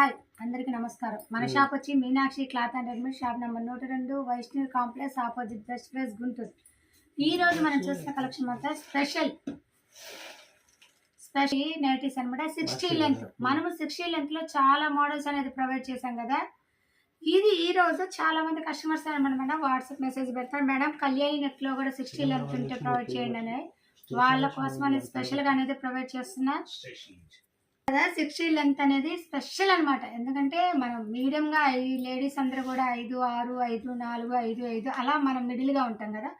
Hi అందరికీ నమస్కారం. మన షాప్ వచ్చి Meenakshi cloth and readymade shop number నూట రెండు Vaishnavi complex opposite best place Guntur. ఈ రోజు మనం చూసిన కలెక్షన్ మాత్రం స్పెషల్. స్పెషల్ నైటీస్ అనమాట సిక్స్టీ లెంత్. మనము సిక్స్టీ లెంత్లో చాలా మోడల్స్ అనేది ప్రొవైడ్ చేశాం కదా. ఇది ఈ రోజు చాలా మంది కస్టమర్స్ అనమాట వాట్సాప్ మెసేజ్ పెడతారు. మేడం కళ్యాణి నెట్లో కూడా సిక్స్టీ లెంత్ ఉంటే ప్రొవైడ్ చేయండి అని వాళ్ళ కోసం అనేది స్పెషల్గా అనేది ప్రొవైడ్ చేస్తున్నా. కదా సిక్స్టీ లెంత్ అనేది స్పెషల్ అన్నమాట. ఎందుకంటే మనం మీడియంగా ఈ లేడీస్ అందరూ కూడా ఐదు ఆరు ఐదు నాలుగు ఐదు ఐదు అలా మనం మిడిల్గా ఉంటాం కదా.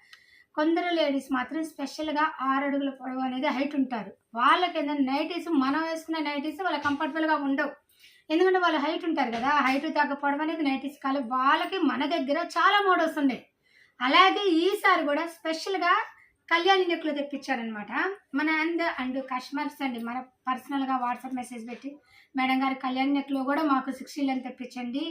కొందరు లేడీస్ మాత్రం స్పెషల్గా ఆరు అడుగుల పొడవు అనేది హైట్ ఉంటారు. వాళ్ళకి ఏంటంటే నైటీస్ మనం వేసుకున్న నైటీస్ వాళ్ళ కంఫర్టబుల్గా ఉండవు. ఎందుకంటే వాళ్ళు హైట్ ఉంటారు కదా హైట్ తగ్గపోవడం అనేది నైటీస్ కాదు. వాళ్ళకి మన దగ్గర చాలా మోడల్స్ ఉన్నాయి అలాగే ఈసారి కూడా స్పెషల్గా కళ్యాణి నెక్కులు తెప్పించారనమాట మన అండ్ అండ్ కస్టమర్స్ అండి మన పర్సనల్గా వాట్సాప్ మెసేజ్ పెట్టి మేడం గారు కళ్యాణి నెక్లో కూడా మాకు సిక్స్టీ లెంత్ తెప్పించండి.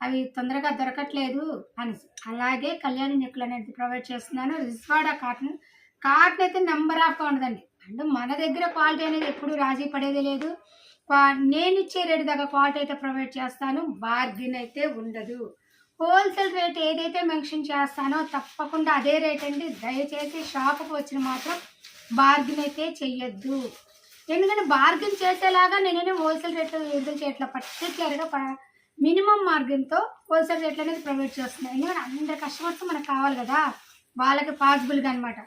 అవి తొందరగా దొరకట్లేదు అని అలాగే కళ్యాణి నెక్లు అనేది ప్రొవైడ్ చేస్తున్నాను. రిస్వాడా కాటన్. కాటన్ అయితే నెంబర్ ఆఫ్ ఉండదండి. అండ్ మన దగ్గర క్వాలిటీ అనేది ఎప్పుడు రాజీ పడేది లేదు. నేను ఇచ్చే రేటు దగ్గర క్వాలిటీ అయితే ప్రొవైడ్ చేస్తాను. బార్గెన్ అయితే ఉండదు. హోల్సేల్ రేట్ ఏదైతే మెన్షన్ చేస్తానో తప్పకుండా అదే రేట్ అండి. దయచేసి షాప్కి వచ్చిన మాత్రం బార్గిన్ అయితే చెయ్యొద్దు. ఎందుకంటే బార్గిన్ చేసేలాగా నేనే హోల్సేల్ రేట్ ఎదురు చేయట్లా పర్టికులర్గా మినిమం మార్గంతో హోల్సేల్ రేట్లు అనేది ప్రొవైడ్ చేస్తున్నాయి. ఎందుకంటే అందరి కస్టమర్స్ మనకు కావాలి కదా వాళ్ళకి పాసిబుల్గా అనమాట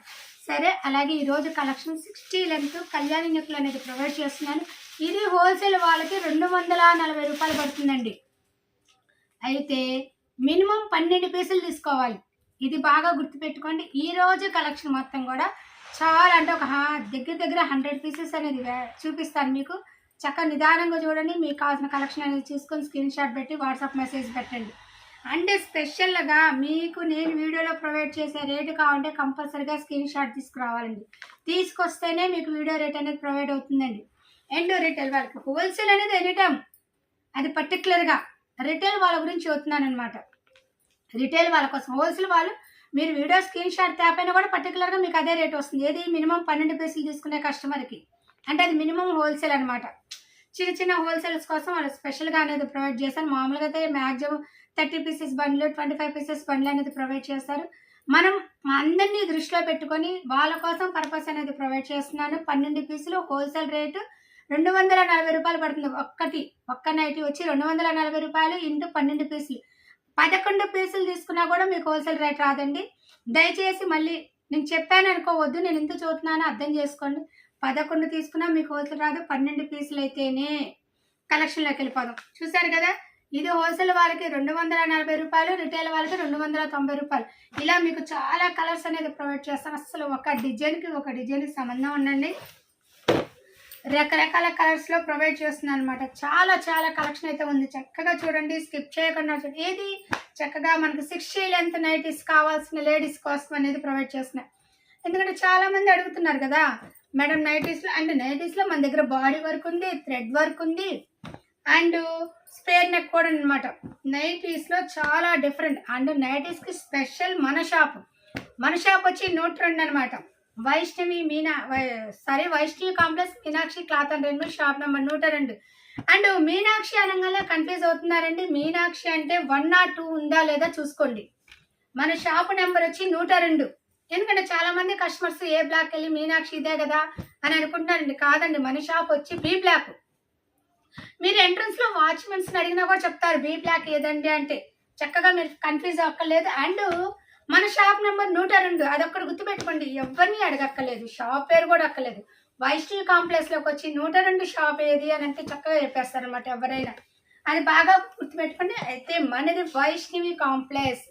సరే అలాగే ఈరోజు కలెక్షన్ సిక్స్టీ లెంత్ కళ్యాణి నెక్లు అనేది ప్రొవైడ్ చేస్తున్నాను. ఇది హోల్సేల్ వాళ్ళకి రెండు వందల నలభై రూపాయలు పడుతుందండి. అయితే మినిమం పన్నెండు పీసులు తీసుకోవాలి. ఇది బాగా గుర్తుపెట్టుకోండి. ఈ రోజు కలెక్షన్ మొత్తం కూడా చాలా అంటే ఒక దగ్గర దగ్గర హండ్రెడ్ పీసెస్ అనేది చూపిస్తాను మీకు. చక్కగా నిదానంగా చూడండి. మీకు కావాల్సిన కలెక్షన్ అనేది చూసుకొని స్క్రీన్ షాట్ పెట్టి వాట్సాప్ మెసేజ్ పెట్టండి. అంటే స్పెషల్గా మీకు నేను వీడియోలో ప్రొవైడ్ చేసే రేటు కావాలంటే కంపల్సరీగా స్క్రీన్ షాట్ తీసుకురావాలండి. తీసుకొస్తేనే మీకు వీడియో రేట్ అనేది ప్రొవైడ్ అవుతుందండి. అండ్ రిటైల్ వాళ్ళకి హోల్సేల్ అనేది ఎనీ టైం అది పర్టికులర్గా రిటైల్ వాళ్ళ గురించి చెబుతున్నాను అనమాట రిటైల్ వాళ్ళ కోసం. హోల్సేల్ వాళ్ళు మీరు వీడియో స్క్రీన్ షాట్ తేపైనా కూడా పర్టికులర్గా మీకు అదే రేట్ వస్తుంది. ఏది మినిమం పన్నెండు పీసులు తీసుకునే కస్టమర్కి. అంటే అది మినిమం హోల్సేల్ అనమాట చిన్న చిన్న హోల్సేల్స్ కోసం వాళ్ళు స్పెషల్గా అనేది ప్రొవైడ్ చేస్తారు. మామూలుగా అయితే మ్యాక్సిమం థర్టీ పీసెస్ బండ్లు ట్వంటీ ఫైవ్ పీసెస్ బండ్లు అనేది ప్రొవైడ్ చేస్తారు. మనం అందరినీ దృష్టిలో పెట్టుకొని వాళ్ళ కోసం పర్పస్ అనేది ప్రొవైడ్ చేస్తున్నాను. పన్నెండు పీసులు హోల్సేల్ రేటు రెండు వందల నలభై రూపాయలు పడుతుంది. ఒక్కటి ఒక్క నైటీ వచ్చి రెండు వందల నలభై రూపాయలు ఇంటూ పన్నెండు పీసులు. పదకొండు పీసులు తీసుకున్నా కూడా మీకు హోల్సేల్ రేట్ రాదండి. దయచేసి మళ్ళీ నేను చెప్పాను అనుకోవద్దు నేను ఎంత చూస్తున్నానో అర్థం చేసుకోండి. పదకొండు తీసుకున్నా మీకు హోల్సేల్ రాదు పన్నెండు పీసులు అయితేనే కలెక్షన్లోకి వెళ్ళిపోదాం. చూసారు కదా? ఇది హోల్సేల్ వాళ్ళకి రెండు వందల నలభై రూపాయలు రిటైల్ వాళ్ళకి రెండు వందల తొంభై రూపాయలు. ఇలా మీకు చాలా కలర్స్ అనేది ప్రొవైడ్ చేస్తాం అసలు ఒక డిజైన్కి ఒక డిజైన్కి సంబంధం ఉండండి రకరకాల కలర్స్లో ప్రొవైడ్ చేస్తున్నాను అనమాట చాలా చాలా కలెక్షన్ అయితే ఉంది. చక్కగా చూడండి స్కిప్ చేయకుండా చూడండి. ఏది? చక్కగా మనకు సిక్స్టీ లెంత్ నైటీస్ కావాల్సిన లేడీస్ కోసం అనేది ప్రొవైడ్ చేస్తున్నాయి. ఎందుకంటే చాలామంది అడుగుతున్నారు కదా మేడం నైటీస్లో అండ్ నైటీస్లో మన దగ్గర బాడీ వర్క్ ఉంది థ్రెడ్ వర్క్ ఉంది అండ్ స్పేర్ నెక్ కూడా అనమాట నైటీస్లో చాలా డిఫరెంట్. అండ్ నైటీస్కి స్పెషల్ మన షాప్. మన షాప్ వచ్చి నూట రెండు అనమాట Vaishnavi Meena sorry Vaishnavi complex Meenakshi cloth and రెండు షాప్ నెంబర్ నూట రెండు. అండ్ మీనాక్షి అనగానే కన్ఫ్యూజ్ అవుతున్నారండి. మీనాక్షి అంటే వన్ నాట్ టూ ఉందా లేదా చూసుకోండి. మన షాప్ నెంబర్ వచ్చి నూట రెండు. ఎందుకంటే చాలా మంది కస్టమర్స్ ఏ బ్లాక్ వెళ్ళి మీనాక్షి ఇదే కదా అని అనుకుంటున్నారండి. కాదండి మన షాప్ వచ్చి బి బ్లాక్. మీరు ఎంట్రన్స్లో వాచ్మెన్స్ అడిగినా కూడా చెప్తారు బి బ్లాక్ ఏదండి? అంటే చక్కగా మీరు కన్ఫ్యూజ్ అవ్వక్కర్లేదు. అండ్ మన షాప్ నెంబర్ నూట రెండు. అదొక్కటి గుర్తుపెట్టుకోండి. ఎవరిని అడగక్కర్లేదు. షాప్ పేరు కూడా అక్కర్లేదు. వైష్ణవి కాంప్లెక్స్లోకి వచ్చి నూట రెండు షాప్ ఏది అని అంటే చక్కగా చెప్పేస్తారు అనమాట ఎవరైనా. అది బాగా గుర్తుపెట్టుకోండి. అయితే మనది వైష్ణవి కాంప్లెక్స్.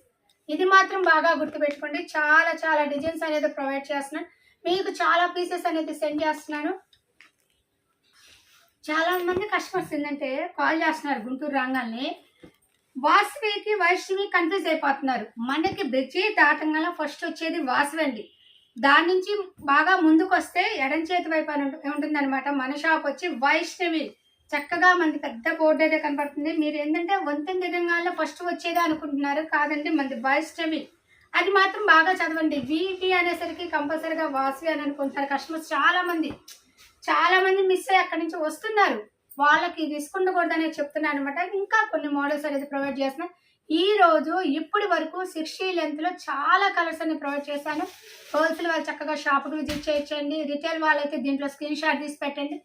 ఇది మాత్రం బాగా గుర్తుపెట్టుకోండి. చాలా చాలా డిజైన్స్ అనేది ప్రొవైడ్ చేస్తున్నాను. మీకు చాలా పీసెస్ అనేది సెండ్ చేస్తున్నాను. చాలా మంది కస్టమర్స్ ఏంటంటే కాల్ చేస్తున్నారు గుంటూరు రాగానే వాసవికి వైష్ణవి కన్ఫ్యూజ్ అయిపోతున్నారు. మనకి బ్రిడ్జి దాటంగా ఫస్ట్ వచ్చేది వాసవి అండి దాని నుంచి బాగా ముందుకు వస్తే ఎడం చేతి వైపు అని ఉంటుంది అనమాట మన షాప్ వచ్చి వైష్ణవి. చక్కగా మనకి పెద్ద బోర్డు అయితే కనపడుతుంది. మీరు ఏంటంటే వంతెన దిగంగాల్లో ఫస్ట్ వచ్చేది అనుకుంటున్నారు. కాదండి మనది వైష్ణవి. అది మాత్రం బాగా చదవండి. వివి అనేసరికి కంపల్సరీగా వాసవి అని అనుకుంటారు కస్టమర్స్ చాలామంది. చాలామంది మిస్ అయ్యి అక్కడి నుంచి వస్తున్నారు. వాళ్ళకి తీసుకుండకూడదనే చెప్తున్నాను అనమాట ఇంకా కొన్ని మోడల్స్ అనేది ప్రొవైడ్ చేస్తున్నాను ఈ రోజు ఇప్పటి వరకు సిక్స్టీ లెంత్లో చాలా కలర్స్ అన్ని ప్రొవైడ్ చేశాను. హోల్సేల్ వాళ్ళు చక్కగా షాప్కి విజిట్ చేయించండి. రిటైల్ వాళ్ళైతే దీంట్లో స్క్రీన్ షాట్ తీసి పెట్టండి.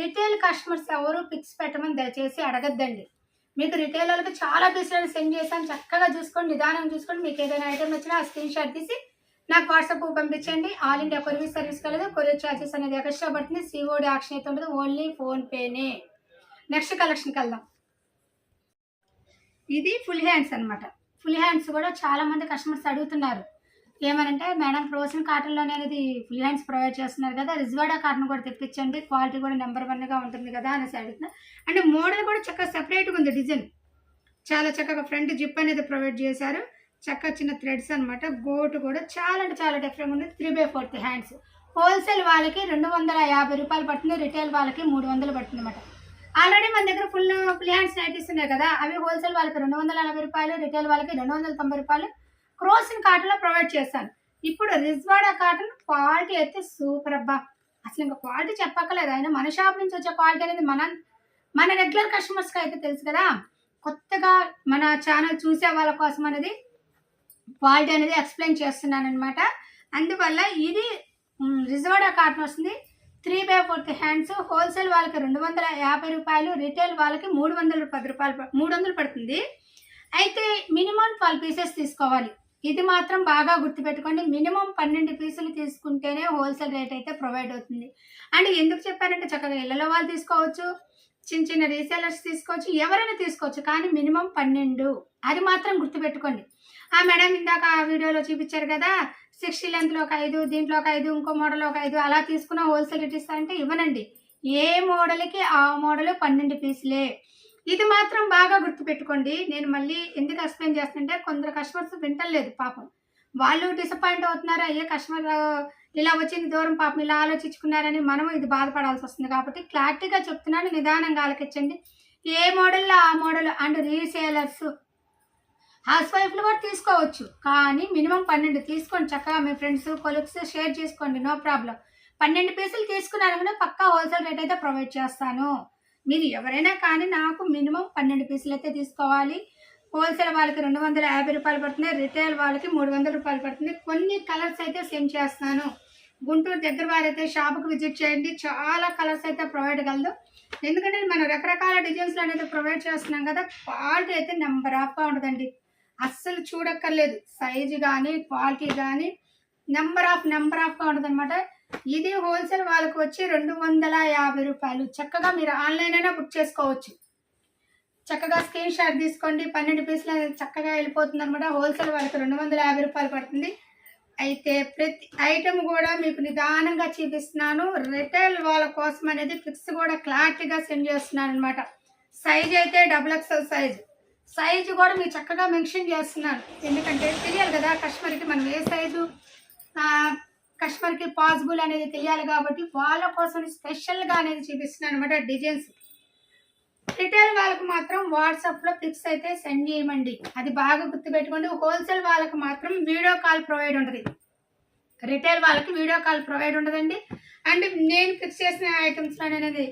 రిటైల్ కస్టమర్స్ ఎవరు పిక్స్ పెట్టమని దయచేసి అడగద్దండి. మీకు రిటైల్ వాళ్ళకి చాలా పీసులను సెండ్ చేశాను. చక్కగా చూసుకోండి నిదానం చూసుకోండి. మీకు ఏదైనా ఐటమ్ వచ్చినా ఆ స్క్రీన్ షాట్ తీసి నాకు వాట్సాప్ పంపించండి. ఆల్ ఇండియా కొరియర్ సర్వీస్ కలదు. కొరియర్ ఛార్జెస్ అనేది ఎక్స్ట్రా పడుతుంది. సిఓడి యాక్షన్ అయితే ఉండదు. ఓన్లీ ఫోన్పేనే నెక్స్ట్ కలెక్షన్కి వెళ్దాం. ఇది ఫుల్ హ్యాండ్స్ అనమాట ఫుల్ హ్యాండ్స్ కూడా చాలామంది కస్టమర్స్ అడుగుతున్నారు. ఏమనంటే మేడం ఫ్రోజన్ కాటన్లోనే అనేది ఫుల్ హ్యాండ్స్ ప్రొవైడ్ చేస్తున్నారు కదా రిజ్వాడా కాటన్ కూడా తెప్పించండి క్వాలిటీ కూడా నెంబర్ వన్గా ఉంటుంది కదా అనేసి అడుగుతున్నారు అంటే మోడల్ కూడా చక్కగా సెపరేట్గా ఉంది డిజైన్. చాలా చక్కగా ఫ్రంట్ జిప్ అనేది ప్రొవైడ్ చేశారు. చక్కగా చిన్న థ్రెడ్స్ అన్నమాట. గోటు కూడా చాలా అంటే చాలా డిఫరెంట్ ఉంది. Three by fourth hands. Wholesale వాళ్ళకి రెండు వందల యాభై రూపాయలు పడుతుంది రిటైల్ వాళ్ళకి మూడు వందలు పడుతుంది అనమాట ఆల్రెడీ మన దగ్గర ఫుల్ ప్లాంట్స్ హ్యాండ్స్ నైటీస్ ఉన్నాయి కదా అవి హోల్సేల్ వాళ్ళకి రెండు వందల నలభై రూపాయలు రిటైల్ వాళ్ళకి రెండు వందల తొంభై రూపాయలు. క్రోసిన్ కాటన్లో ప్రొవైడ్ చేస్తాను. ఇప్పుడు రిజ్వాడా కాటన్ క్వాలిటీ అయితే సూపర్ అబ్బా. అసలు ఇంకా క్వాలిటీ చెప్పక్కలేదు అయినా మన షాప్ నుంచి వచ్చే క్వాలిటీ అనేది మన మన రెగ్యులర్ కస్టమర్స్కి అయితే తెలుసు కదా. కొత్తగా మన ఛానల్ చూసే వాళ్ళ కోసం అనేది క్వాలిటీ అనేది ఎక్స్ప్లెయిన్ చేస్తున్నాను అనమాట అందువల్ల ఇది మ్, కాటన్ వస్తుంది. త్రీ ఫోర్త్ హ్యాండ్స్ హోల్సేల్ వాళ్ళకి రెండు వందల యాభై రూపాయలు రిటైల్ వాళ్ళకి మూడు వందల పది రూపాయలు మూడు వందలు పడుతుంది. అయితే మినిమం ట్వెల్వ్ పీసెస్ తీసుకోవాలి. ఇది మాత్రం బాగా గుర్తుపెట్టుకోండి. మినిమం పన్నెండు పీసులు తీసుకుంటేనే హోల్సేల్ రేట్ అయితే ప్రొవైడ్ అవుతుంది. అండ్ ఎందుకు చెప్పారంటే చక్కగా ఇళ్ళలో వాళ్ళు తీసుకోవచ్చు. చిన్న చిన్న రీసేలర్స్ తీసుకోవచ్చు ఎవరైనా తీసుకోవచ్చు కానీ మినిమం పన్నెండు. అది మాత్రం గుర్తుపెట్టుకోండి. ఆ మేడం ఇందాక ఆ వీడియోలో చూపించారు కదా సిక్స్టీ లెంత్లో ఒక ఐదు దీంట్లో ఒక ఐదు ఇంకో మోడల్ ఒక ఐదు అలా తీసుకున్న హోల్సేల్ రేట్ ఇస్తారంటే ఇవ్వనండి. ఏ మోడల్కి ఆ మోడల్ పన్నెండు పీసులే. ఇది మాత్రం బాగా గుర్తుపెట్టుకోండి. నేను మళ్ళీ ఎందుకు ఎక్స్ప్లెయిన్ చేస్తుంటే కొందరు కస్టమర్స్ వింటలేదు పాపం. వాళ్ళు డిసప్పాయింట్ అవుతున్నారు అయ్యే కస్టమర్ ఇలా వచ్చింది దూరం పాపం ఇలా ఆలోచించుకున్నారని మనం ఇది బాధపడాల్సి వస్తుంది కాబట్టి క్లారిటీగా చెప్తున్నాను నిదానంగా ఆలకించండి. ఏ మోడల్లో ఆ మోడల్ అండ్ రీసేలర్స్ హౌస్ వైఫ్లు కూడా తీసుకోవచ్చు. కానీ మినిమం పన్నెండు తీసుకోండి చక్కగా మీ ఫ్రెండ్స్ కొలిక్స్ షేర్ చేసుకోండి నో ప్రాబ్లం. పన్నెండు పీసులు తీసుకున్నాను కూడా పక్కా హోల్సేల్ రేట్ అయితే ప్రొవైడ్ చేస్తాను. మీరు ఎవరైనా కానీ నాకు మినిమం పన్నెండు పీసులు అయితే తీసుకోవాలి. హోల్సేల్ వాళ్ళకి రెండు వందల యాభై రూపాయలు పడుతుంది రిటైల్ వాళ్ళకి మూడు వందల రూపాయలు పడుతుంది కొన్ని కలర్స్ అయితే సెండ్ చేస్తాను. గుంటూరు దగ్గర వారైతే షాప్కి విజిట్ చేయండి. చాలా కలర్స్ అయితే ప్రొవైడ్ కలదు. ఎందుకంటే మనం రకరకాల డిజైన్స్లో అనేది ప్రొవైడ్ చేస్తున్నాం కదా క్వాలిటీ అయితే నెంబర్ ఆఫ్గా ఉంటుందండి. అస్సలు చూడక్కర్లేదు. సైజు కానీ క్వాలిటీ కానీ నెంబర్ ఆఫ్ నెంబర్ ఆఫ్గా ఉంటుంది అనమాట ఇది హోల్సేల్ వాళ్ళకి వచ్చి రెండు వందల యాభై రూపాయలు. చక్కగా మీరు ఆన్లైన్ అయినా బుక్ చేసుకోవచ్చు. చక్కగా స్క్రీన్ షాట్ తీసుకోండి. పన్నెండు పీసులు చక్కగా వెళ్ళిపోతుంది అనమాట హోల్సేల్ వాళ్ళకి రెండు వందల యాభై రూపాయలు పడుతుంది. అయితే ప్రతి ఐటెం కూడా మీకు నిదానంగా చూపిస్తున్నాను. రిటైల్ వాళ్ళ కోసం అనేది ఫిక్స్ కూడా క్లారిటీగా సెండ్ చేస్తున్నాను అనమాట సైజ్ అయితే డబుల్ ఎక్స్ఎల్ సైజ్. సైజు కూడా మీరు చక్కగా మెన్షన్ చేస్తున్నాను. ఎందుకంటే తెలియాలి కదా కస్టమర్కి మనం ఏ సైజు కస్టమర్కి పాసిబుల్ అనేది తెలియాలి కాబట్టి వాళ్ళ కోసం స్పెషల్గా అనేది చూపిస్తున్నాను అనమాట డిజైన్స్. రిటైల్ వాళ్ళకి మాత్రం వాట్సాప్లో పిక్స్ అయితే సెండ్ చేయమండి. అది బాగా గుర్తుపెట్టుకోండి. హోల్సేల్ వాళ్ళకి మాత్రం వీడియో కాల్ ప్రొవైడ్ ఉంటుంది రిటైల్ వాళ్ళకి వీడియో కాల్ ప్రొవైడ్ ఉండదండి. అండ్ నేను ఫిక్స్ చేసిన ఐటమ్స్ అనేది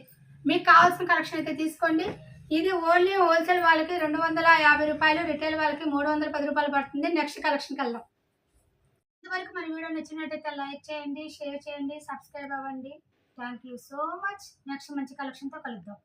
మీకు కావాల్సిన కలెక్షన్ అయితే తీసుకోండి. ఇది ఓన్లీ హోల్సేల్ వాళ్ళకి రెండు వందల యాభై రూపాయలు రిటైల్ వాళ్ళకి మూడు వందల పది రూపాయలు పడుతుంది. నెక్స్ట్ కలెక్షన్కి వెళ్దాం. ఇంతవరకు మన వీడియో నచ్చినట్టయితే లైక్ చేయండి షేర్ చేయండి సబ్స్క్రైబ్ అవ్వండి. Thank you so much. Next మంచి కలెక్షన్తో కలుద్దాం.